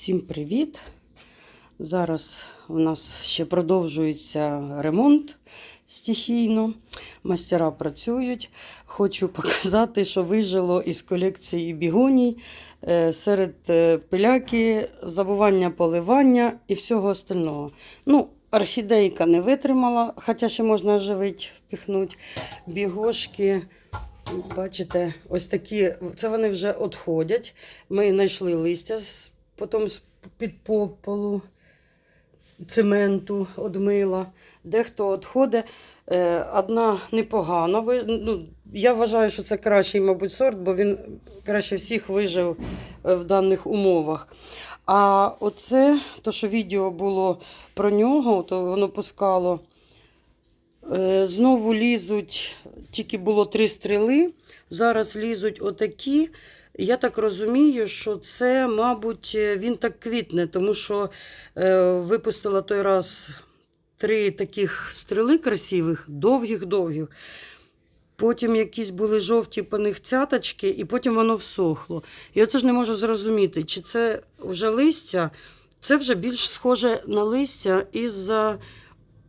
Всім привіт! Зараз у нас ще продовжується ремонт стихійно. Мастера працюють. Хочу показати, що вижило із колекції бігоній е, серед е, пиляки, забування поливання і всього остального. Ну, орхідейка не витримала, хоча ще можна оживити, впіхнути. Бігошки. Бачите, ось такі, це вони вже відходять. Ми знайшли листя з, потім з під пополу, цементу одмила. Дехто відходить. Е, Одна непогана. Ну, я вважаю, що це кращий, мабуть, сорт, бо він краще всіх вижив е, в даних умовах. А оце, то, що відео було про нього, то воно пускало. Е, Знову лізуть, тільки було три стріли, зараз лізуть отакі. Я так розумію, що це, мабуть, е, він так квітне, тому що е, випустила той раз три таких стріли красивих, довгих-довгих. Потім якісь були жовті по них цяточки, і потім воно всохло. І оце ж не можу зрозуміти, чи це вже листя, це вже більш схоже на листя із-за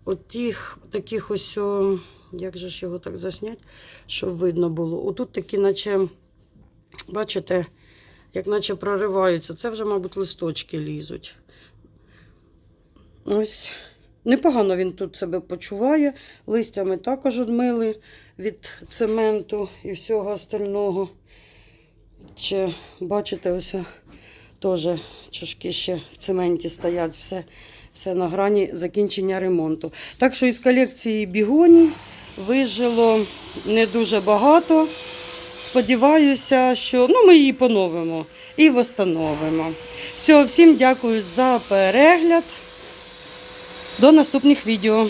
отих таких ось, о, як же ж його так заснять, щоб видно було. Отут такі, наче, бачите, як наче прориваються. Це вже, мабуть, листочки лізуть. Ось. Непогано він тут себе почуває. Листя ми також одмили від цементу і всього остального. Ще, бачите, ось теж чашки ще в цементі стоять, все, все на грані закінчення ремонту. Так що із колекції бігоній вижило не дуже багато. Сподіваюся, що ну, ми її поновимо і встановимо. Все, всім дякую за перегляд. До наступних відео.